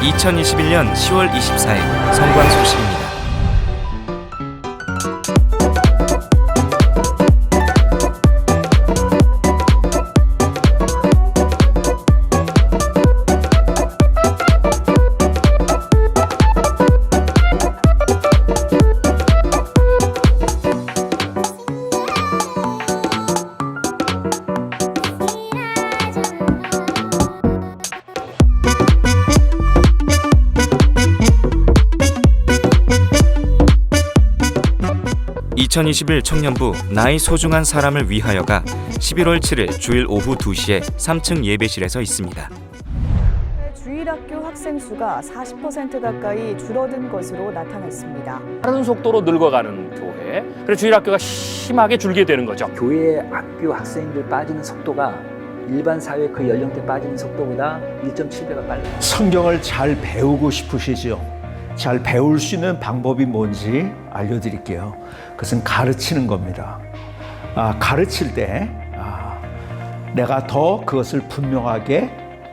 2021년 10월 24일 성광 소식입니다. (2021) 청년부 나이 소중한 사람을 위하여가 (11월 7일) 주일 오후 2시에 3층 예배실에서 있습니다. 주일학교 학생 수가 40% 가까이 줄어든 것으로 나타났습니다. 빠른 속도로 늙어가는 교회. 그래서 주일학교가 심하게 줄게 되는 거죠. 교회 학교 학생들 빠지는 속도가 일반 사회 그 연령대 빠지는 속도보다 1.7배가 빨라요. 성경을 잘 배우고 싶으시죠? 잘 배울 수 있는 방법이 뭔지 알려드릴게요. 그것은 가르치는 겁니다. 아, 가르칠 때 아, 내가 더 그것을 분명하게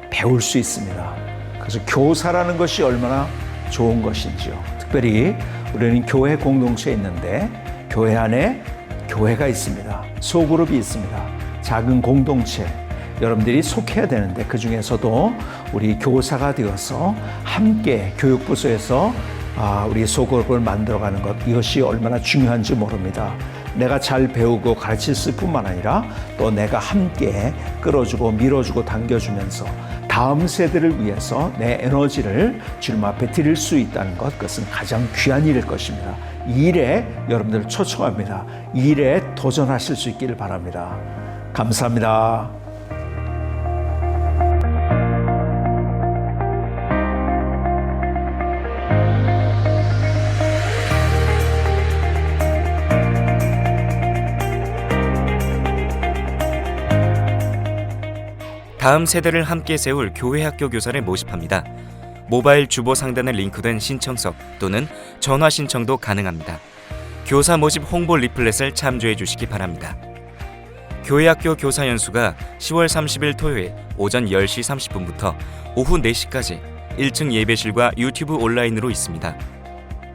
배울 수 있습니다. 그래서 교사라는 것이 얼마나 좋은 것인지요. 특별히 우리는 교회 공동체에 있는데 교회 안에 교회가 있습니다. 소그룹이 있습니다. 작은 공동체. 여러분들이 속해야 되는데 그 중에서도 우리 교사가 되어서 함께 교육부서에서 아, 우리 소그룹을 만들어가는 것 이것이 얼마나 중요한지 모릅니다. 내가 잘 배우고 가르칠 뿐만 아니라 또 내가 함께 끌어주고 밀어주고 당겨주면서 다음 세대를 위해서 내 에너지를 주님 앞에 드릴 수 있다는 것 그것은 가장 귀한 일일 것입니다. 이 일에 여러분들 초청합니다. 이 일에 도전하실 수 있기를 바랍니다. 감사합니다. 다음 세대를 함께 세울 교회 학교 교사를 모집합니다. 모바일 주보 상단에 링크된 신청서 또는 전화 신청도 가능합니다. 교사 모집 홍보 리플렛을 참조해 주시기 바랍니다. 교회 학교 교사 연수가 10월 30일 토요일 오전 10시 30분부터 오후 4시까지 1층 예배실과 유튜브 온라인으로 있습니다.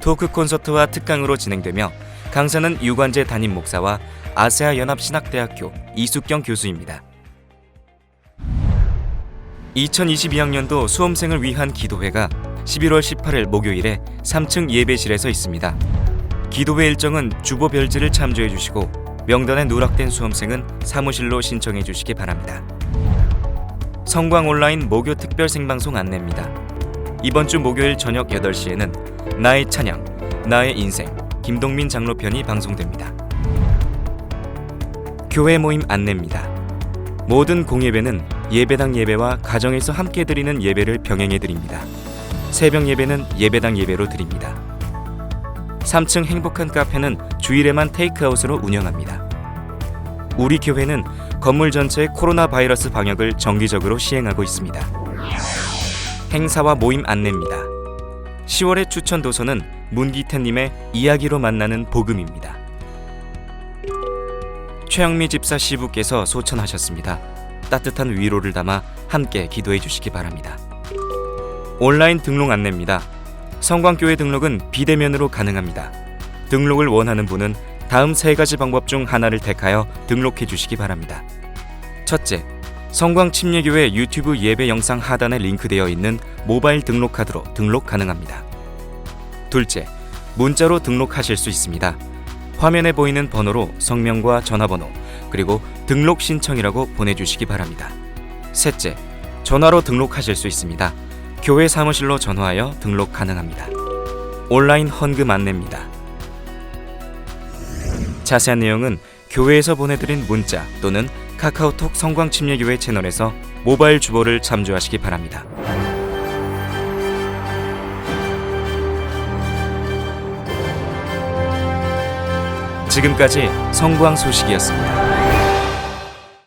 토크 콘서트와 특강으로 진행되며 강사는 유관재 담임 목사와 아세아 연합 신학대학교 이숙경 교수입니다. 2022학년도 수험생을 위한 기도회가 11월 18일 목요일에 3층 예배실에서 있습니다. 기도회 일정은 주보 별지를 참조해 주시고 명단에 누락된 수험생은 사무실로 신청해 주시기 바랍니다. 성광 온라인 목요 특별 생방송 안내입니다. 이번 주 목요일 저녁 8시에는 나의 찬양, 나의 인생, 김동민 장로편이 방송됩니다. 교회 모임 안내입니다. 모든 공예배는 예배당 예배와 가정에서 함께 드리는 예배를 병행해 드립니다. 새벽 예배는 예배당 예배로 드립니다. 3층 행복한 카페는 주일에만 테이크아웃으로 운영합니다. 우리 교회는 건물 전체의 코로나 바이러스 방역을 정기적으로 시행하고 있습니다. 행사와 모임 안내입니다. 10월의 추천 도서는 문기태님의 이야기로 만나는 복음입니다. 최영미 집사 시부께서 소천하셨습니다. 따뜻한 위로를 담아 함께 기도해 주시기 바랍니다. 온라인 등록 안내입니다. 성광교회 등록은 비대면으로 가능합니다. 등록을 원하는 분은 다음 세 가지 방법 중 하나를 택하여 등록해 주시기 바랍니다. 첫째, 성광 침례교회 유튜브 예배 영상 하단에 링크되어 있는 모바일 등록 카드로 등록 가능합니다. 둘째, 문자로 등록하실 수 있습니다. 화면에 보이는 번호로 성명과 전화번호, 그리고 등록 신청이라고 보내주시기 바랍니다. 셋째, 전화로 등록하실 수 있습니다. 교회 사무실로 전화하여 등록 가능합니다. 온라인 헌금 안내입니다. 자세한 내용은 교회에서 보내드린 문자 또는 카카오톡 성광침례교회 채널에서 모바일 주보를 참조하시기 바랍니다. 지금까지 성광 소식이었습니다.